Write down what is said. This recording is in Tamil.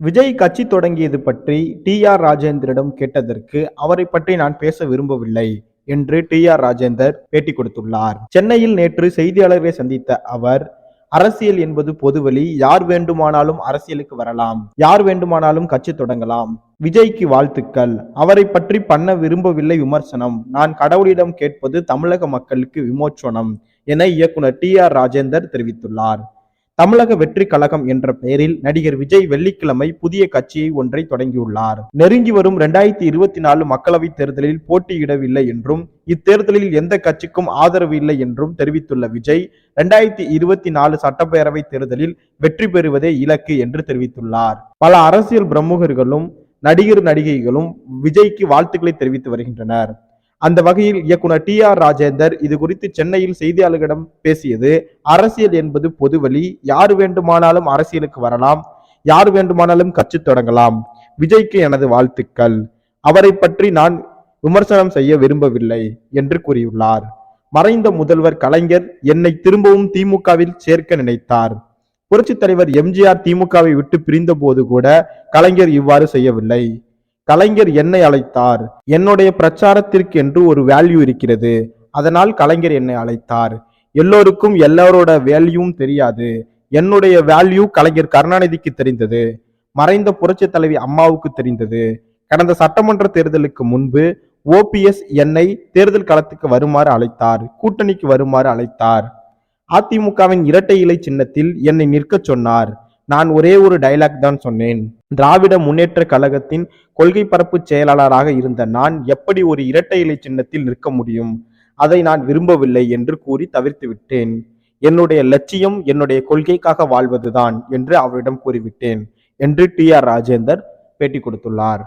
விஜய் கட்சி தொடங்கியது பற்றி டி ஆர் ராஜேந்தரிடம் கேட்டதற்கு அவரை பற்றி நான் பேச விரும்பவில்லை என்று டி ஆர் ராஜேந்தர் பேட்டி கொடுத்துள்ளார். சென்னையில் நேற்று செய்தியாளர்களை சந்தித்த அவர் அரசியல் என்பது பொதுவெளி யார் வேண்டுமானாலும் அரசியலுக்கு வரலாம் யார் வேண்டுமானாலும் கட்சி தொடங்கலாம் விஜய்க்கு வாழ்த்துக்கள் அவரை பற்றி பண்ண விரும்பவில்லை விமர்சனம் நான் கடவுளிடம் கேட்பது தமிழக மக்களுக்கு விமோச்சனம் என இயக்குனர் டி ஆர் ராஜேந்தர் தெரிவித்துள்ளார். தமிழக வெற்றி கழகம் என்ற பெயரில் நடிகர் விஜய் வெள்ளிக்கிழமை புதிய கட்சியை ஒன்றை தொடங்கியுள்ளார். நெருங்கி வரும் இரண்டாயிரத்தி இருபத்தி நாலு மக்களவைத் தேர்தலில் போட்டியிடவில்லை என்றும் இத்தேர்தலில் எந்த கட்சிக்கும் ஆதரவு இல்லை என்றும் தெரிவித்துள்ள விஜய் இரண்டாயிரத்தி இருபத்தி நாலு சட்டப்பேரவை தேர்தலில் வெற்றி பெறுவதே இலக்கு என்று தெரிவித்துள்ளார். பல அரசியல் பிரமுகர்களும் நடிகர் நடிகைகளும் விஜய்க்கு வாழ்த்துக்களை தெரிவித்து வருகின்றனர். அந்த வகையில் இயக்குனர் டி ஆர் ராஜேந்தர் இது குறித்து சென்னையில் செய்தியாளர்களிடம் பேசியது அரசியல் என்பது பொதுவழி யார் வேண்டுமானாலும் அரசியலுக்கு வரலாம் யார் வேண்டுமானாலும் கட்சி தொடங்கலாம். விஜய்க்கு எனது வாழ்த்துக்கள். அவரை பற்றி நான் விமர்சனம் செய்ய விரும்பவில்லை என்று கூறியுள்ளார். மறைந்த முதல்வர் கலைஞர் என்னை திரும்பவும் திமுகவில் சேர்க்க நினைத்தார். புரட்சித் தலைவர் எம்ஜிஆர் திமுகவை விட்டு பிரிந்த போது கூட கலைஞர் இவ்வாறு செய்யவில்லை. கலைஞர் என்னை அழைத்தார். என்னுடைய பிரச்சாரத்திற்கு என்று ஒரு வேல்யூ இருக்கிறது. அதனால் கலைஞர் என்னை அழைத்தார். எல்லோருக்கும் எல்லாரோட வேல்யூவும் தெரியாது. என்னுடைய வேல்யூ கலைஞர் கருணாநிதிக்கு தெரிந்தது. மறைந்த புரட்சி தலைவி அம்மாவுக்கு தெரிந்தது. கடந்த சட்டமன்ற தேர்தலுக்கு முன்பு ஓபிஎஸ் என்னை தேர்தல் களத்துக்கு வருமாறு அழைத்தார். கூட்டணிக்கு வருமாறு அழைத்தார். அதிமுகவின் இரட்டை இலை சின்னத்தில் என்னை நிற்கச் சொன்னார். நான் ஒரே ஒரு டைலாக் தான் சொன்னேன். திராவிட முன்னேற்ற கழகத்தின் கொள்கை பரப்பு செயலாளராக இருந்த நான் எப்படி ஒரு இரட்டை இலை சின்னத்தில் நிற்க முடியும்? அதை நான் விரும்பவில்லை என்று கூறி தவிர்த்து விட்டேன். என்னுடைய லட்சியம் என்னுடைய கொள்கைக்காக வாழ்வதுதான் என்று அவரிடம் கூறிவிட்டேன் என்று டி ஆர் ராஜேந்தர் பேட்டி கொடுத்துள்ளார்.